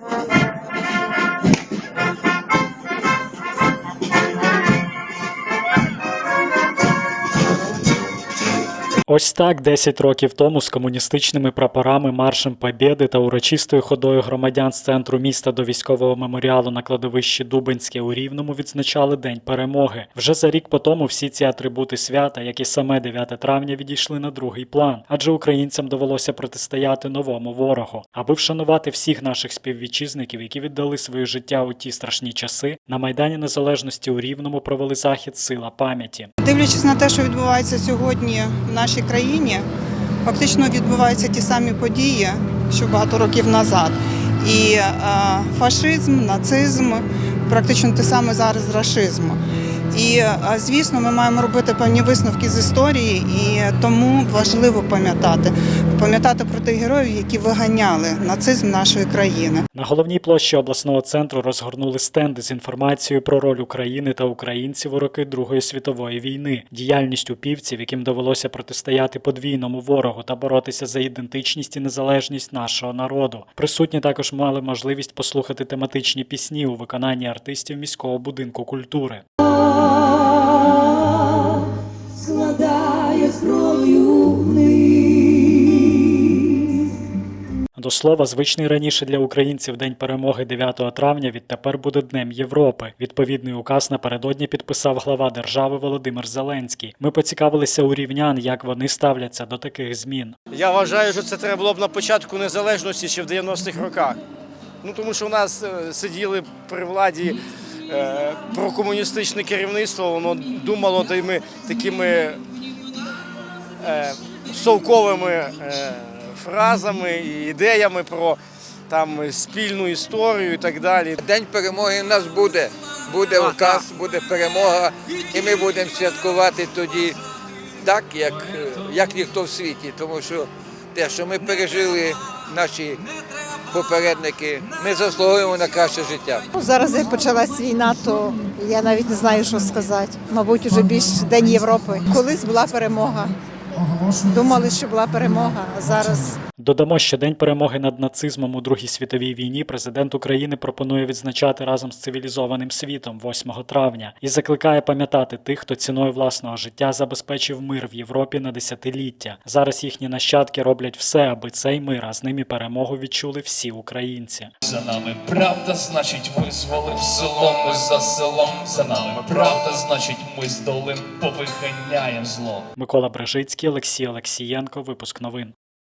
Thank you. Ось так 10 років тому з комуністичними прапорами, маршем Побєди та урочистою ходою громадян з центру міста до військового меморіалу на кладовищі Дубинське у Рівному відзначали День перемоги. Вже за рік по тому всі ці атрибути свята, як і саме 9 травня, відійшли на другий план, адже українцям довелося протистояти новому ворогу. Аби вшанувати всіх наших співвітчизників, які віддали своє життя у ті страшні часи, на Майдані Незалежності у Рівному провели захід Сила пам'яті. Дивлячись на те, що відбувається сьогодні в нашій країні, фактично відбуваються ті самі події, що багато років назад. І е, фашизм, нацизм, практично те саме зараз рашизм. І звісно, ми маємо робити певні висновки з історії, і тому важливо пам'ятати, пам'ятати про тих героїв, які виганяли нацизм нашої країни. На головній площі обласного центру розгорнули стенди з інформацією про роль України та українців у роки Другої світової війни, діяльність упівців, яким довелося протистояти подвійному ворогу та боротися за ідентичність і незалежність нашого народу. Присутні також мали можливість послухати тематичні пісні у виконанні артистів міського будинку культури. Складає зброю вниз. До слова, звичний раніше для українців День перемоги 9 травня відтепер буде Днем Європи. Відповідний указ напередодні підписав глава держави Володимир Зеленський. Ми поцікавилися у рівнян, як вони ставляться до таких змін. Я вважаю, що це треба було б на початку незалежності ще в 90-х роках. Ну тому що в нас е, сиділи при владі прокомуністичне керівництво, воно думало тими такими е, совковими е, фразами і ідеями про там спільну історію і так далі. День перемоги в нас буде. Буде указ, буде перемога, і ми будемо святкувати тоді так, як, е, як ніхто в світі. Тому що те, що ми пережили, наші попередники, ми заслуговуємо на краще життя. Ну, Зараз як почалась війна, то я навіть не знаю, що сказати. Мабуть, уже більш День Європи. Колись була перемога. Думали, що була перемога, а зараз Додамо, що День перемоги над нацизмом у Другій світовій війні президент України пропонує відзначати разом з цивілізованим світом 8 травня і закликає пам'ятати тих, хто ціною власного життя забезпечив мир в Європі на десятиліття. Зараз їхні нащадки роблять все, аби цей мир, а з ним і перемогу відчули всі українці. За нами правда, значить, визволив село, ми за селом. За нами правда, значить, ми здолим, повиганяєм зло. Микола Брежицький, Олексій Олексієнко. Випуск новин.